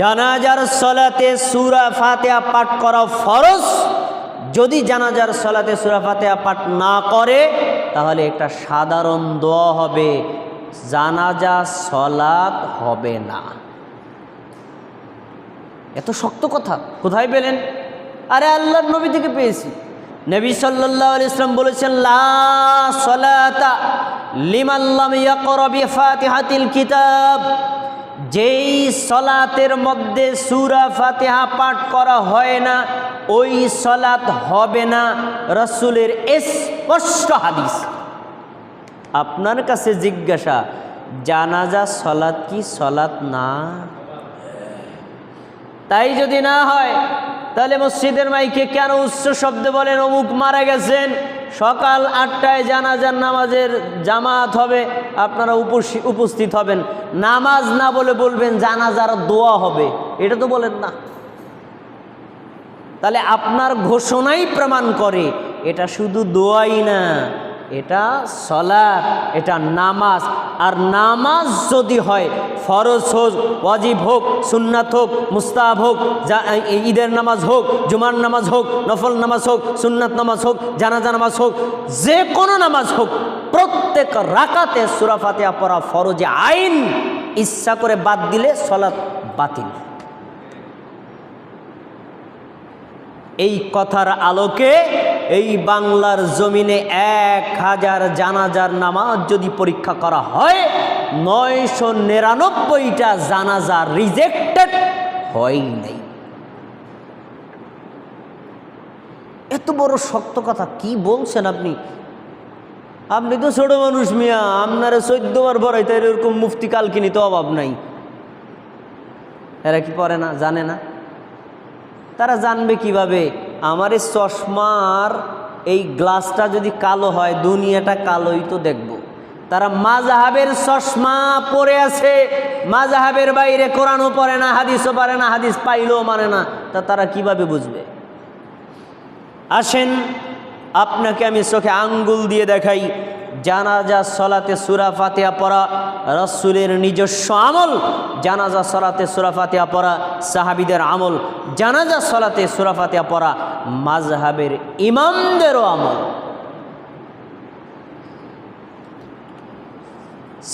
জানাজার সলাতে সুরা ফাতেহা পাঠ করা ফরজ। যদি জানাজার সলাতে সুরা ফাতেহা পাঠ না করে, তাহলে একটা সাধারণ দোয়া হবে, জানাজা সলাত হবে না। এত শক্ত কথা, কোথায় পেলেন? আরে আল্লাহর নবী থেকে পেয়েছি। নবী আলাইহি ইসলাম বলেছেন, লা সলাতা লিমান লাম ইয়াকরা বিফাতিহাতিল কিতাব। যেই সলাতের মধ্যে সূরা ফাতিহা পাঠ করা হয় না, ওই সলাত হবে না রাসূলের স্পষ্ট হাদিস। আপনার কাছে জিজ্ঞাসা, জানাজা সলাত কি সলাত না? তাই যদি না হয়, তাহলে মসজিদের মাইকে কেন উচ্চ শব্দে বলেন, অমুক মারা গেছেন? সকাল আটটায় জানাজার নামাজের জামাত হবে, আপনারা উপসি- উপস্থিত হবেন। নামাজ না বলে বলবেন জানাজার দোয়া হবে, এটা তো বলেন না। তাহলে আপনার ঘোষণাই প্রমাণ করে, এটা শুধু দোয়াই না। এটা সলাৎ, এটা নামাজ। আর নামাজ যদি হয়, ফরজ হোক, ওয়াজিব হোক, সুন্নাত হোক মুস্তাব হোক, যা- ঈদের নামাজ হোক, জুমার নামাজ হোক, নফল নামাজ হোক, সুন্নাত নামাজ হোক, জানাজা নামাজ হোক, যে কোনো নামাজ হোক, প্রত্যেক রাকাতে সুরাফাতিয়া পড়া ফরজে আইন, ইচ্ছা করে বাদ দিলে সলাৎ বাতিল। এই কথার আলোকে এই বাংলার জমিনে এক হাজার জানাজার নামাজ যদি পরীক্ষা করা হয়, নয়শো নিরানব্বইটা জানাজা রিজেক্টেড হয় নাই। এত বড় শক্ত কথা, কি বলছেন আপনি? আপনি তো ছোট মানুষ মিয়া, আপনারা চোদ্দ বার ভরাইতে এরকম মুফতি কালকিনি তো অভাব নাই। এরা কি পড়ে না, জানে না? তারা জানবে কীভাবে? আমার এই চশমার এই গ্লাসটা যদি কালো হয়, দুনিয়াটা কালোই তো দেখব। তারা মাজাহাবের চশমা পরে আছে মাজাহাবের বাইরে কোরআনও পরে না, হাদিসও পারে না, হাদিস পাইলেও মানে না। তা তারা কীভাবে বুঝবে? আসেন, আপনাকে আমি চোখে আঙ্গুল দিয়ে দেখাই। জানাজা, সলাতে সুরা ফাতেহা পড়া, রসুলের নিজস্ব আমল, জানাজা, সলাতে সুরা ফাতেহা পড়া, সাহাবিদের আমল, জানাজা, সলাতে সুরা ফাতেহা পড়া মাজহাবের ইমামদেরও আমল।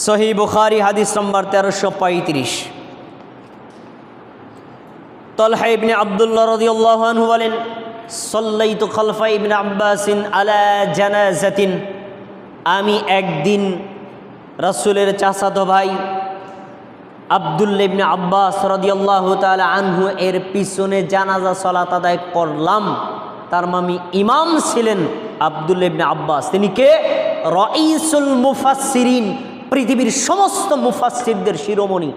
সহি বুখারি, হাদিস নম্বর তেরোশো পঁয়ত্রিশ। তলহা ইবনে আবদুল্লাহ রাদিয়াল্লাহু আনহু বলেন, সল্লাইতু খলফা ইবনে আব্বাসিন আলা জানাজাতিন আমি একদিন রাসূলের চাচাতো ভাই আবদুল্লা ইবনে আব্বাস রাদিয়াল্লাহু তাআলা আনহু এর পিছনে জানাজা সলাত আদায় করলাম। তার মামি ইমাম ছিলেন আবদুল্লা ইবনে আব্বাস। তিনি কে? রঈসুল মুফাসসিরিন, পৃথিবীর সমস্ত মুফাসসিরদের শিরোমণি।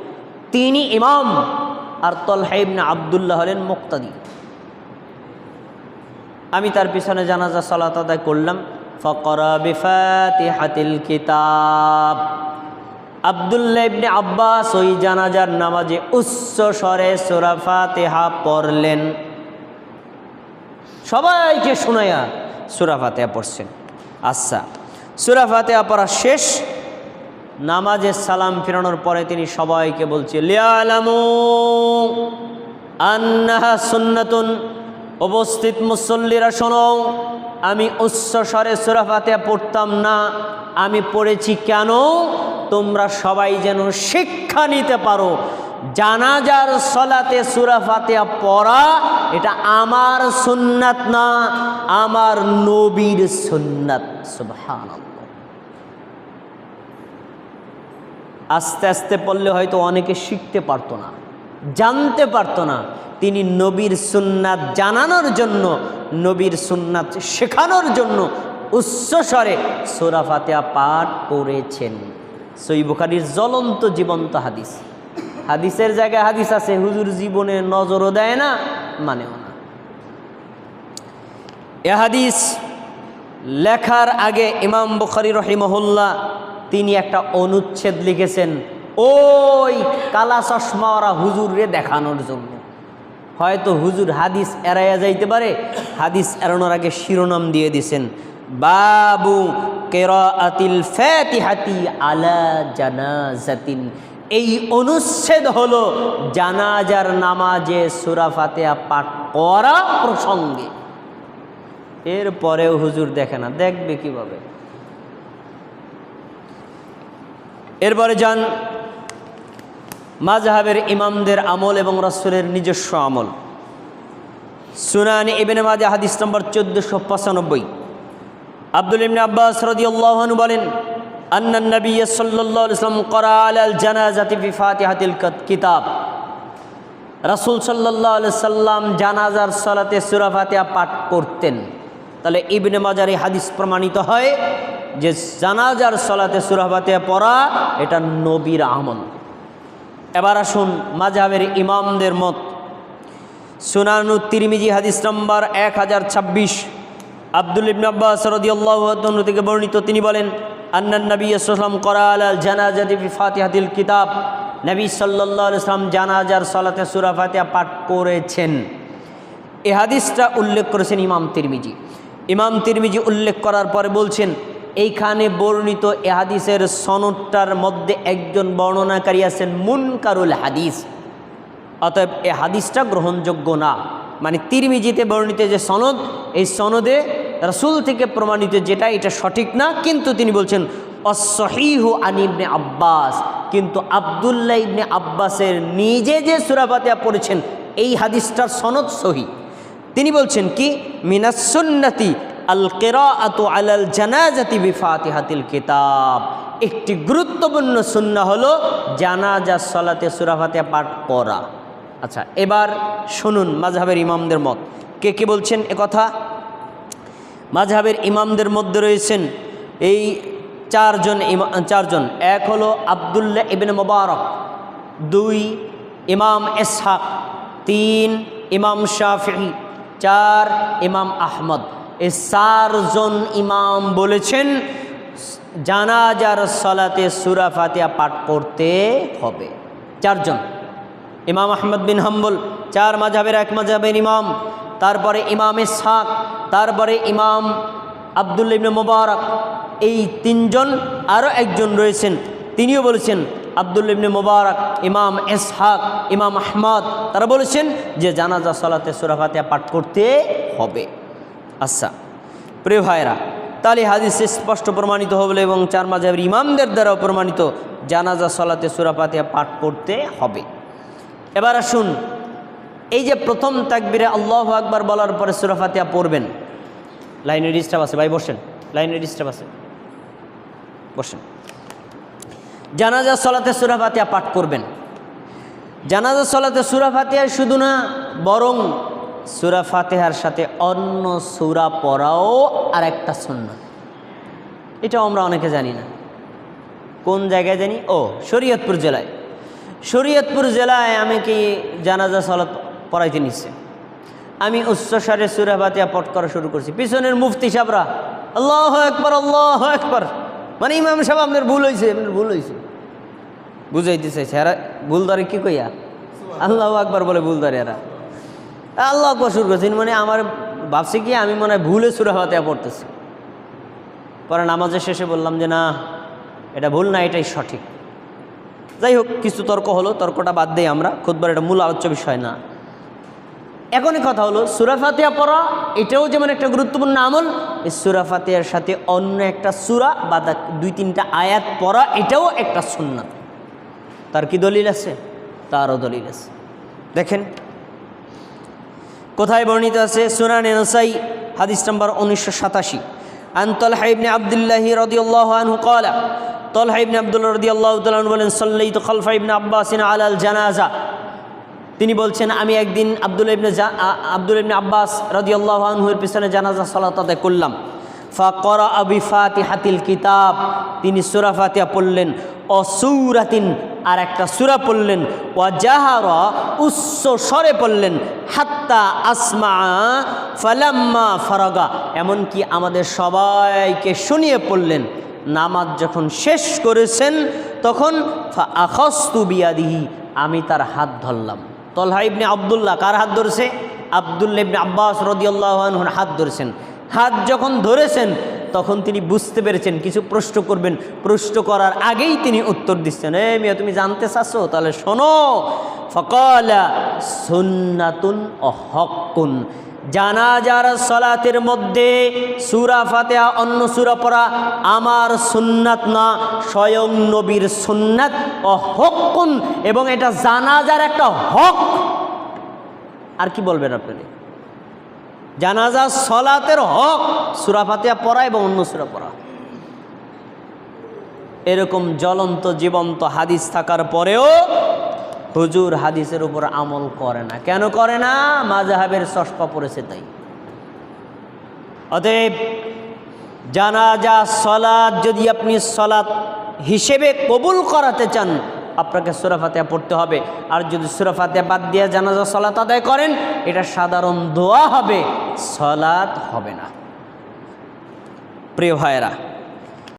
তিনি ইমাম আর তলহা ইবনে আবদুল্লাহ হলেন মুক্তাদি। আমি তার পিছনে জানাজা সালাত আদায় করলাম। ফকরা বিফাতিহাতিল কিতাব আবদুল্লাহ ইবনে আব্বাস ওই জানাজার নামাজে উচ্চ স্বরে সূরা ফাতিহা পড়লেন। সবাইকে শোনায়া সূরা ফাতিহা পড়ছেন। আচ্ছা সূরা ফাতিহা পড়া শেষ নামাজের সালাম ফেরানোর পরে তিনি সবাইকে বলছে, লিয়ালামু আন্নাহা সুন্নাতুন, উপস্থিত মুসল্লিরা শোনো আমি উচ্চ স্বরে সুরা ফাতিহা পড়তাম না। আমি পড়েছি কেন? তোমরা সবাই যেন শিক্ষা নিতে পারো। জানাজার সলাতে সুরা ফাতিহা পড়া, এটা আমার সুন্নাত না, আমার নবীর সুন্নাত। আস্তে আস্তে পড়লে হয়তো অনেকে শিখতে পারতো না। জানতে পারতো না। তিনি নবীর সুন্নাত জানানোর জন্য, নবীর সুন্নাত শেখানোর জন্য উচ্চস্বরে সোরা ফাতেহা পাঠ করেছেন সই বুখারির জ্বলন্ত জীবন্ত হাদিস। হাদিসের জায়গায় হাদিস আছে, হুজুর জীবনে নজরও দেয় না, মানেও না। এ হাদিস লেখার আগে ইমাম বুখারি রহিমহল্লা তিনি একটা অনুচ্ছেদ লিখেছেন ওই কালা চশমাওয়ারা হুজুরে দেখানোর জন্য। হয়তো হুজুর হাদিস এড়াইয়া যাইতে পারে, হাদিস এড়ানোর আগে শিরোনাম দিয়ে দিছেন, বাবু কেরাআতিল ফাতিহাতি আলা জানাজাতিন। এই অনুচ্ছেদ হলো জানাজার নামাজে সুরা ফাতেহা পাঠ করা প্রসঙ্গে। এরপরেও হুজুর দেখে না, দেখবে কীভাবে? এরপরে যান মাজহাবের ইমামদের আমল এবং রসুলের নিজস্ব আমল। সুনানি ইবেনে মাজা হাদিস নম্বর চোদ্দোশো পঁচানব্বই। আব্দুল ইবনে আব্বাস রাদিয়াল্লাহু বলেন, আন্না নবী সাল্লাল্লাহু আলাইহি ওয়াসাল্লাম করা আলাল জানাজাতি ফি ফাতিহাতিল কিতাব। রাসূল আলাইহি সাল্লাম জানাজার সালাতে সূরা ফাতিহা পাঠ করতেন। তাহলে ইবনে মাজার হাদিস প্রমাণিত হয় যে জানাজার সালাতে সূরা পড়া এটা নবীর আমল। এবার আসুন মাযহাবের ইমামদের মত। সুনানু তিরমিজি হাদিস নম্বর এক হাজার ছাব্বিশ। আব্দুল ইবনে আব্বাস রাদিয়াল্লাহু আনহু থেকে বর্ণিত, তিনি বলেন আন্নান নবী সাল্লাম করা আলাল জানাজাতি ফি কিতাব। নবী সাল্লাল্লাহু আলাইহি সাল্লাম জানাজার সালাতে সুরা ফাতিহা পাঠ করেছেন। এ হাদিসটা উল্লেখ করেছেন ইমাম তিরমিজি। ইমাম তিরমিজি উল্লেখ করার পরে বলছেন এইখানে বর্ণিত এ হাদিসের সনদটার মধ্যে একজন বর্ণনাকারী আছেন মুনকারুল হাদিস। অতএব এ হাদিসটা গ্রহণযোগ্য না। মানে তিরমিজিতে বর্ণিত যে সনদ, এই সনদে রসুল থেকে প্রমাণিত যেটা, এটা সঠিক না, কিন্তু তিনি বলছেন অসহিহু আনিবনে আব্বাস। কিন্তু আবদুল্লাহ ইবনে আব্বাসের নিজে যে সুরাফাতিয়া পড়েছেন, এই হাদিসটার সনদ সহি। তিনি বলছেন কি মিনাসুন্নতি আল কেরাআত আলাল জানাজাতি বিফাতিহাতিল কিতাব। একটি গুরুত্বপূর্ণ সুন্না হলো জানাজা, সলাতে সুরাফাতিয়া পাঠ করা। আচ্ছা এবার শুনুন মাঝহাবের ইমামদের মত। কে কে বলছেন কথা? মাঝহাবের ইমামদের মধ্যে রয়েছেন এই চারজন চারজন। এক হলো আবদুল্লাহ ইবিন মোবারক, দুই ইমাম এসহাক তিন ইমাম শাফি চার ইমাম আহমদ। চারজন ইমাম বলেছেন, জানাজার সলাতে সুরা ফাতিয়া পাঠ করতে হবে। চারজন। ইমাম আহমদ বিন হাম্বল, চার মাঝাবের এক মাঝাবের ইমাম, তারপরে ইমাম ইসহাক, তারপরে ইমাম আবদুল্লা ইবনে মোবারক, এই তিনজন আরও একজন রয়েছেন। তিনিও বলেছেন আবদুল্লা ইবনে মোবারক, ইমাম ইসহাক, ইমাম আহমদ, তারা বলেছেন যে জানাজা, সলাতে সুরাফাতিয়া পাঠ করতে হবে। আচ্ছা প্রিয় ভাইরা তাহলে হাদিস স্পষ্ট প্রমাণিত হবে এবং চার মাঝাবের ইমামদের দ্বারাও প্রমাণিত জানাজা, সলাতে সুরাফাতিয়া পাঠ করতে হবে। এবার আসুন, এই যে প্রথম তাকবিরে আল্লাহ আকবার বলার পরে সুরাফাতিয়া পড়বেন। লাইনে ডিস্টার্ব আছে, ভাই বসেন লাইনে ডিস্টার্ব আছে। বসেন। জানাজা, সলাতে সুরাফাতিয়া পাঠ করবেন। জানাজা, সলাতে সুরাফাতিয়া শুধু না, বরং সুরা ফাতেহার সাথে অন্য সুরা পড়াও আর একটা সুন্নাত এটাও আমরা অনেকে জানি না। কোন জায়গায় জানি? ও, শরীয়তপুর জেলায়। শরীয়তপুর জেলায় আমি কি জানাজা, সলাত পড়াইতে নিচ্ছে আমি উচ্চস্বরে সুরাবাতিয়া পট করা শুরু করছি। পিছনের মুফতি সাবরা, আল্লাহ একবার আল্লাহ একবার মানে ইমাম সাহেব, আপনার ভুল হয়েছে আপনার ভুল হয়েছে বুঝাইতে চাইছে, এরা ভুল ধরে কি কইয়া? আল্লাহ একবার বলে ভুল ধরে এরা। আল্লাহ একবার শুরু মানে আমার ভাবছি কি, আমি মনে হয় ভুলে সুরাবাতিয়া পড়তেছি। পরে নামাজের শেষে বললাম যে, না, এটা ভুল না, এটাই সঠিক। যাই হোক, কিছু তর্ক হলো, তর্কটা বাদ দেই আমরা। খুদবার এটা মূল আলোচ্য বিষয় না। এখনই কথা হলো সুরাফাতিয়া পড়া, এটাও যেমন একটা গুরুত্বপূর্ণ আমল, এই সুরাফাতিয়ার সাথে অন্য একটা সুরা বা দুই তিনটা আয়াত পড়া, এটাও একটা সুন্নাত। তার কি দলিল আছে? তারও দলিল আছে। দেখেন কোথায় বর্ণিত আছে? সুনান এনসাই হাদিস নম্বর উনিশশো সাতাশি। আন তলহা ইবনে আবদুল্লাহি রদিউল্লাহ আনহু তল তলহা ইবনে আব্দুল্লাহ রাদিয়াল্লাহু তাআলা আনহু বলেন, সাল্লাইতু খালফা ইবনে আব্বাসিন আলাল জানাজা। তিনি বলছেন, আমি একদিন আব্দুল ইবনে আব্দুল ইবনে আব্বাস রাদিয়াল্লাহু আনহুর পিছনে জানাজা সলাত আদায় করলাম। ফাকরা আবি ফাতিহাতিল কিতাব। তিনি সুরা ফাতিহা পড়লেন, অসুরাতিন আর একটা সুরা পড়লেন ওয়া জাহারা উচ্চ স্বরে পড়লেন, হাত্তা আসমা ফালাম্মা ফারাগা। এমনকি আমাদের সবাইকে শুনিয়ে পড়লেন, নামাজ যখন শেষ করেছেন, তখন আখস্তু বিয়াদিহি, আমি তার হাত ধরলাম। তলহা ইবনে আবদুল্লাহ কার হাত ধরেছে? আবদুল্লা ইবনে আব্বাস রদিয়াল্লাহর হাত ধরেছেন। হাত যখন ধরেছেন, তখন তিনি বুঝতে পেরেছেন, কিছু প্রশ্ন করবেন। প্রশ্ন করার আগেই তিনি উত্তর দিচ্ছেন, এ মিয়া, তুমি জানতে চাচ্ছ? তাহলে শোনো। ফকলা সুন্নাতুন অহকুন জানাজার সলাতের মধ্যে সুরা ফাতেহা, অন্য সুরা পড়া, আমার সুন্নাত না, স্বয়ং নবীর সুন্নাত অহকুন এবং এটা জানাজার একটা হক। আর কি বলবেন আপনি? জানাজা, সলাতের হক সুরা ফাতিহা পড়া এবং অন্য সুরা পড়া। এরকম জ্বলন্ত, জীবন্ত হাদিস থাকার পরেও হুজুর হাদিসের উপর আমল করে না। কেন করে না? মাজাহাবের চশমা পড়েছে তাই। অতএব জানাজা সলাদ যদি আপনি সলাৎ হিসেবে কবুল করাতে চান আপনাকে সুরাফাতিয়া পড়তে হবে। আর যদি সুরাফাতিয়া বাদ দিয়ে জানাজা, সলাত আদায় করেন, এটা সাধারণ দোয়া হবে সলাৎ হবে না। প্রিয় ভাইয়েরা